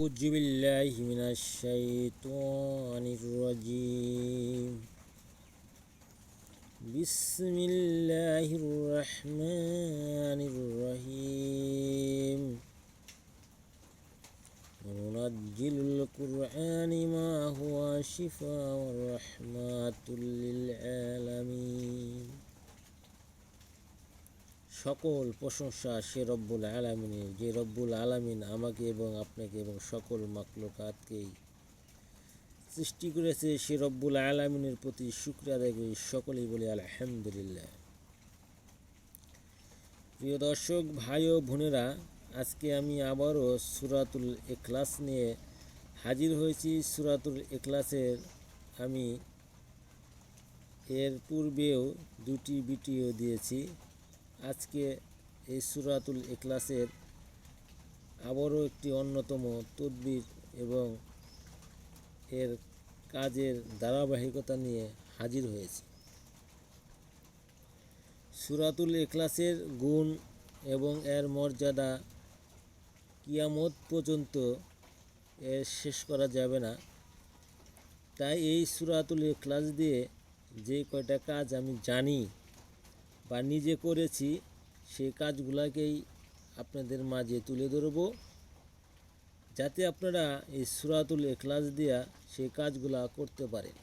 أعوذ بالله من الشيطان الرجيم. بسم الله الرحمن الرحيم. وننزل القرآن ما هو شفاء ورحمة সকল প্রশংসা সে রব্বুল আলামিনের। যে রব্বুল আলামিন আমাকে এবং আপনাকে এবং সকল মাকলুকাতকেই সৃষ্টি করেছে, সে রব্বুল আলামিনের প্রতি শুক্র আদায় সকলেই বলি, আলহামদুলিল্লাহ। প্রিয় দর্শক, ভাই ও বোনেরা, আজকে আমি আবারও সুরাতুল এখলাস নিয়ে হাজির হয়েছি। সুরাতুল এখলাসের আমি এর পূর্বেও দুটি ভিডিও দিয়েছি। আজকে এই সুরাতুল এখলাসের আবারও একটি অন্যতম তদবির এবং এর কাজের ধারাবাহিকতা নিয়ে হাজির হয়েছে। সুরাতুল এখলাসের গুণ এবং এর মর্যাদা কিয়ামত পর্যন্ত এর শেষ করা যাবে না। তাই এই সুরাতুল এখলাস দিয়ে যে কয়টা কাজ আমি জানি বা নিজে করেছি সেই কাজগুলোকেই আপনাদের মাঝে তুলে ধরব। যাতে আপনারা এই সুরাতুল এখলাস দিয়া সেই কাজগুলা করতে পারেন।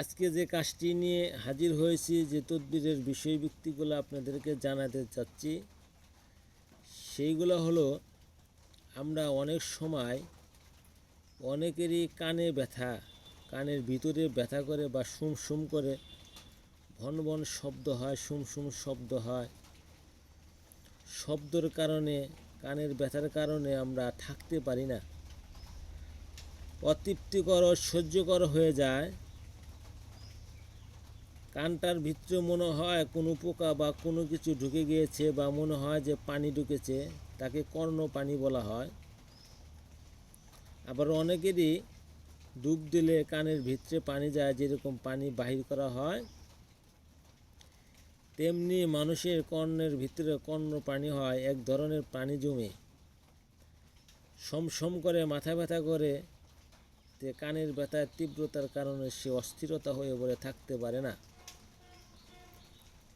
আজকে যে কাজটি নিয়ে হাজির হয়েছি, যে তদবিরের বিষয়বৃত্তিগুলো আপনাদেরকে জানাতে চাচ্ছি, সেইগুলো হলো, আমরা অনেক সময় অনেকেরই কানে ব্যথা, কানের ভিতরে ব্যথা করে বা সুম সুম করে ভন ভন শব্দ হয় সুম সুম শব্দ হয়। শব্দর কারণে, কানের ব্যথার কারণে আমরা থাকতে পারি না। অতৃপ্তিকর, সহ্যকর হয়ে যায়। কানটার ভিতরে মনে হয় কোনো পোকা বা কোনো কিছু ঢুকে গিয়েছে বা মনে হয় যে পানি ঢুকেছে, তাকে কর্ণ পানি বলা হয়। আবার অনেকেরই ডুব দিলে কানের ভিতরে পানি যায়, যেরকম পানি বাহির করা হয়। তেমনি মানুষের কর্ণের ভিতরে কর্ণ পানি হয়, এক ধরনের পানি জমে। সমসম করে, মাথা ব্যথা করে, তে কানের ব্যথার তীব্রতার কারণে সে অস্থিরতা হয়ে পড়ে, থাকতে পারে না।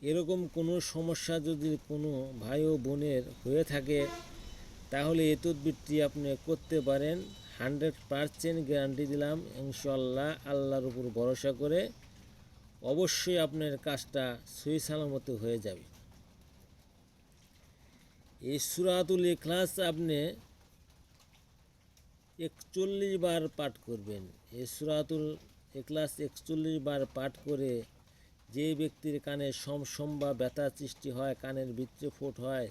এরকম কোনো সমস্যা যদি কোনো ভাই ও বোনের হয়ে থাকে, তাহলে এ তদবিরটি আপনি করতে পারেন। হান্ড্রেড পারসেন্ট গ্যারান্টি দিলাম। ইনশাল্লাহ আল্লাহর উপর ভরসা করে অবশ্যই আপনার কাজটা সই সালামত হয়ে যাবে। এই সুরাতুল ইখলাস আপনি একচল্লিশ বার পাঠ করবেন। এই সুরাতুল ইখলাস একচল্লিশ বার পাঠ করে যে ব্যক্তির কানে সমসম বা ব্যথা সৃষ্টি হয়, কানের ভিতরে ফোট হয়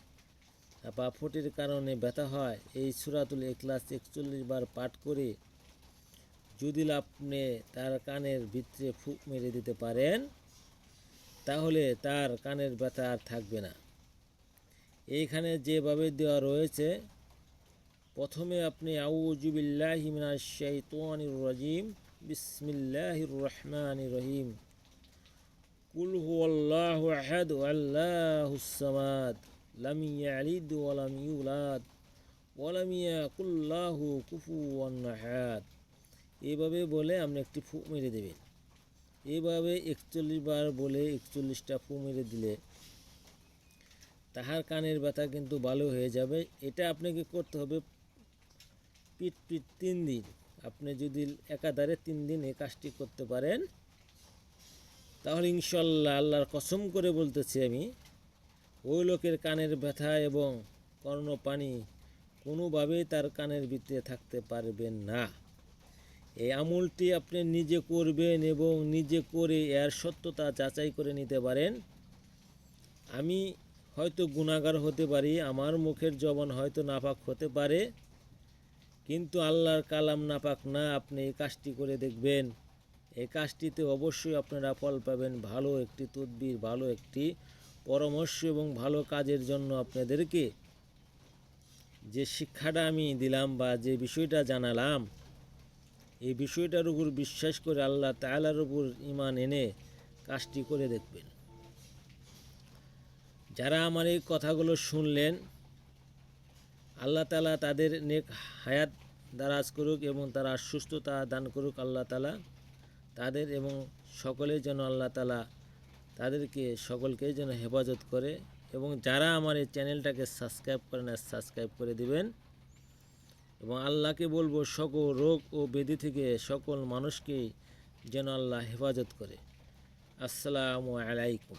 বা ফোটের কারণে ব্যথা হয়, এই সুরাতুল ইখলাস একচল্লিশ বার পাঠ করে যদি আপনি তার কানের ভিতরে ফুক মেরে দিতে পারেন, তাহলে তার কানের ব্যথা আর থাকবে না। এইখানে যেভাবে দেওয়া রয়েছে, প্রথমে আপনি আউজুবিল্লাহি মিনাশ শাইতানির রাজিম, বিসমিল্লাহির রহমানির রহিম। কুল হুয়াল্লাহু আহাদ আল্লাহুস সামাদ, লাম ইয়ালিদ ওয়া ইউলাদ, ওয়া লাম ইয়াকুল লাহু এইভাবে বলে আপনি একটি ফু মেরে দেবেন। এইভাবে একচল্লিশ বার বলে একচল্লিশটা ফু মেরে দিলে তাহার কানের ব্যথা কিন্তু ভালো হয়ে যাবে। এটা আপনাকে করতে হবে পিট পিট তিন দিন। আপনি যদি একাধারে তিন দিন এই কাজটি করতে পারেন, তাহলে ইনশাল্লাহ আল্লাহর কসম করে বলতেছি আমি, ওই লোকের কানের ব্যথা এবং কর্ণপানি কোনোভাবেই তার কানের ভিতরে থাকতে পারবেন না। এই আমলটি আপনি নিজে করবেন এবং নিজে করে এর সত্যতা যাচাই করে নিতে পারেন। আমি হয়তো গুণাগার হতে পারি, আমার মুখের জবান হয়তো নাপাক হতে পারে, কিন্তু আল্লাহর কালাম নাপাক না, আপনি এই কাজটি করে দেখবেন। এই কাজটিতে অবশ্যই আপনারা ফল পাবেন, ভালো একটি তদবির, ভালো একটি পরামর্শ এবং ভালো কাজের জন্য আপনাদেরকে যে শিক্ষাটা আমি দিলাম বা যে বিষয়টা জানালাম এই বিষয়টার উপর বিশ্বাস করে আল্লাহ তালার উপর ইমান এনে কাজটি করে দেখবেন। যারা আমার এই কথাগুলো শুনলেন, আল্লাহ তালা তাদের নেক হায়াত দারাজ করুক এবং তারা সুস্থতা দান করুক আল্লাহ তালা তাদের এবং সকলের যেন আল্লাহ তালা তাদেরকে, সকলকেই যেন হেফাজত করে এবং যারা আমার এই চ্যানেলটাকে সাবস্ক্রাইব করে না সাবস্ক্রাইব করে দিবেন এবং আল্লাহকে বলব সকল রোগ ও বেদি থেকে সকল মানুষকে যেন আল্লাহ হেফাজত করে। আসসালামু আলাইকুম।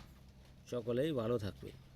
সকলেই ভালো থাকবেন।